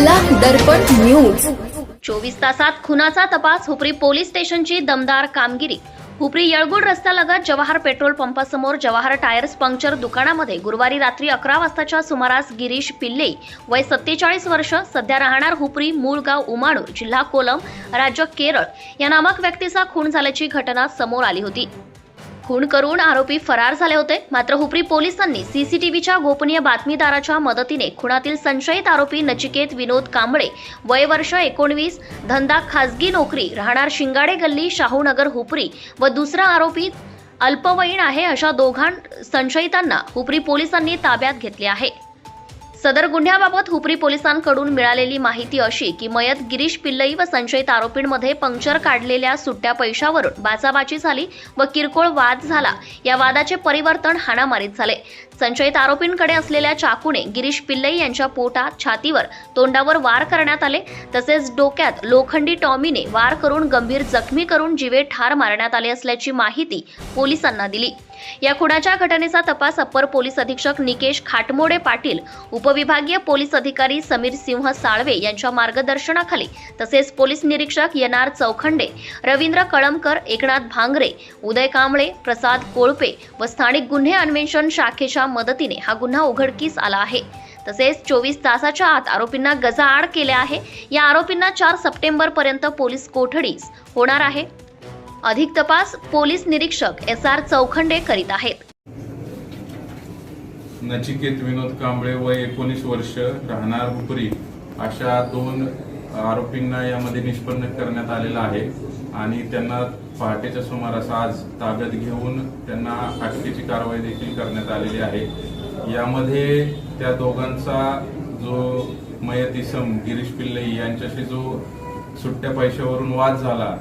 दर्पण news. चोवीस तासात खुनाचा तपास हुपरी पोलीस स्टेशनची दमदार कामगिरी. हुपरी येळगुड रस्त्यालगत जवाहर पेट्रोल पंपासमोर जवाहर टायर्स पंक्चर दुकानामध्ये गुरुवारी रात्री अकरा वाजताच्या सुमारास गिरीश पिल्ले वय सत्तेचाळीस वर्ष सध्या राहणार हुपरी मूळ गाव उमाणूर जिल्हा कोलम राज्य केरळ. या नामक व्यक्तीचा खून झाल्याची घटना समोर आली होती. खून करून आरोपी फरार झाले होते. मात्र हुपरी पोलिसांनी सीसीटीव्हीच्या गोपनीय बातमीदाराच्या मदतीने खुनातील संशयित आरोपी नचिकेत विनोद कांबळे वय वर्ष एकोणवीस धंदा खासगी नोकरी राहणार शिंगाडे गल्ली शाहूनगर हुपरी व दुसरा आरोपी अल्पवयीन आहे अशा दोघां संशयितांना हुपरी पोलिसांनी ताब्यात घेतले आहे. सदर गुन्ह्याबाबत हुपरी पोलिसांकडून मिळालेली माहिती अशी की मयत गिरीश पिल्लई व संशयित आरोपींमध्ये पंक्चर काढलेल्या सुट्ट्या पैशावरून बाचाबाची झाली व किरकोळ वाद झाला. या वादाचे परिवर्तन हाणामारीत झाले. संशयित आरोपींकडे असलेल्या चाकूने गिरीश पिल्लई यांच्या पोटात छातीवर तोंडावर वार करण्यात आले. तसेच डोक्यात लोखंडी टॉमीने वार करून गंभीर जखमी करून जीवे ठार मारण्यात आले असल्याची माहिती पोलिसांना दिली. या खुनाच्या घटनेचा तपास अप्पर पोलीस अधीक्षक निकेश खाटमोडे पाटील उपविभागीय पोलीस अधिकारी समीर सिंह साळवे यांच्या मार्गदर्शनाखाली तसेच पोलीस निरीक्षक येणार चौखंडे रवींद्र कळमकर एकनाथ भांगरे उदय कांबळे प्रसाद कोळपे व स्थानिक गुन्हे अन्वेषण शाखेच्या मदतीने हा गुन्हा उघडकीस आला आहे. तसेच चोवीस तासाच्या आत आरोपींना गजाआड केले आहे. या आरोपींना चार सप्टेंबर पर्यंत पोलीस कोठडीस होणार आहे. अधिक तपास पोलीस निरीक्षक एस आर चौखंडे करीत आहेत. नचिकेत विनोद कांबळे वय एकोणीस वर्ष राहणार उपरी अशा दोन आरोपींना यामध्ये निष्पन्न करण्यात आलेला आहे आणि त्यांना पहाटेच्या सुमारास आज ताब्यात घेऊन त्यांना अटकेची कारवाई देखील करण्यात आलेली आहे. यामध्ये त्या दोघांचा जो मयत इसम गिरीश पिल्ले यांच्याशी जो सुट्ट्या पैशावरून वाद झाला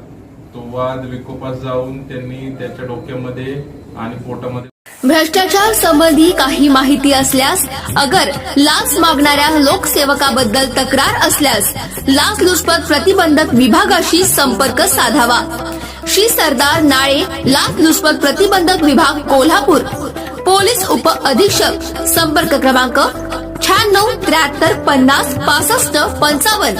तो वाद विकोपात जाऊन त्यांनी त्याच्या डोक्यामध्ये आणि पोटामध्ये भ्रष्टाचार संबंधी काही माहिती असल्यास अगर लाच मागणाऱ्या लोकसेवकाबद्दल तक्रार असल्यास लाचलुचपत प्रतिबंधक विभागाशी संपर्क साधावा. श्री सरदार नाळे लाचलुचपत प्रतिबंधक विभाग कोल्हापूर. पोलीस उप अधीक्षक संपर्क क्रमांक शहाण्णव त्र्याहत्तर पन्नास पासष्ट पंचावन्न.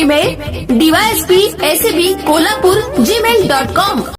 Email DYSP ACB Kolhapur Gmail dot com